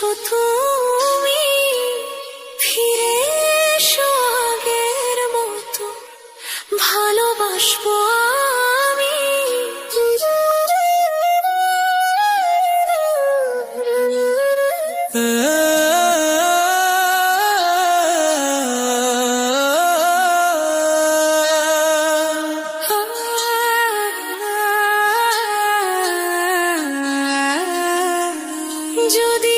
তুমি ফিরে এসো আগের মতো। ভালোবাসবো আমি। যদি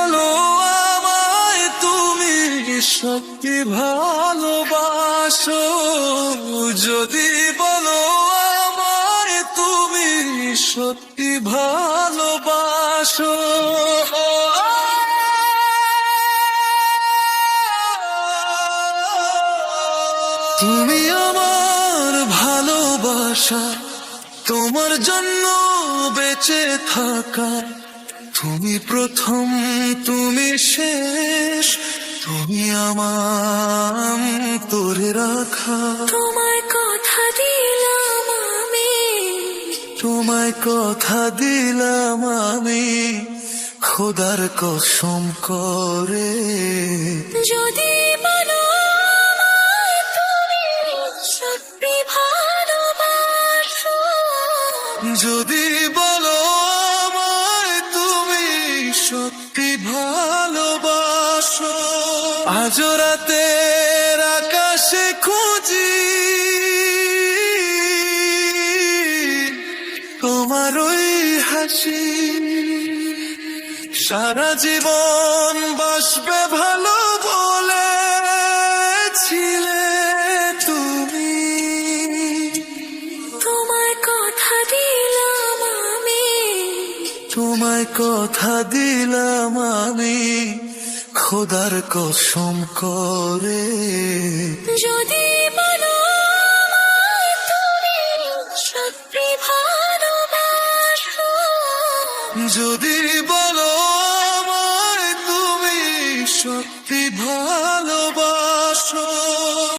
সত্যি ভালোবাসো, যদি বলো আমায় তুমি সত্যি ভালোবাসো। তুমি আমার ভালোবাসা, তোমার জন্য বেঁচে থাকা। তুমি প্রথম, তুমি শেষ তুমি আমার তোরে রাখা। তোমায় কথা দিলাম আমি। তোমায় কথা দিলাম আমি। খোদার কসম করে। যদি যদি বলো আজ রাতের আকাশে খুঁজি। তোমার ওই হাসি সারা জীবন বাসবে ভালো বলেছিলে তুমি। তোমায় কথা দিলাম আমি। তোমায় কথা আমি খোদার কসম করে। যদি যদি বলো আমায় তুমি সত্যি ভালোবাসো।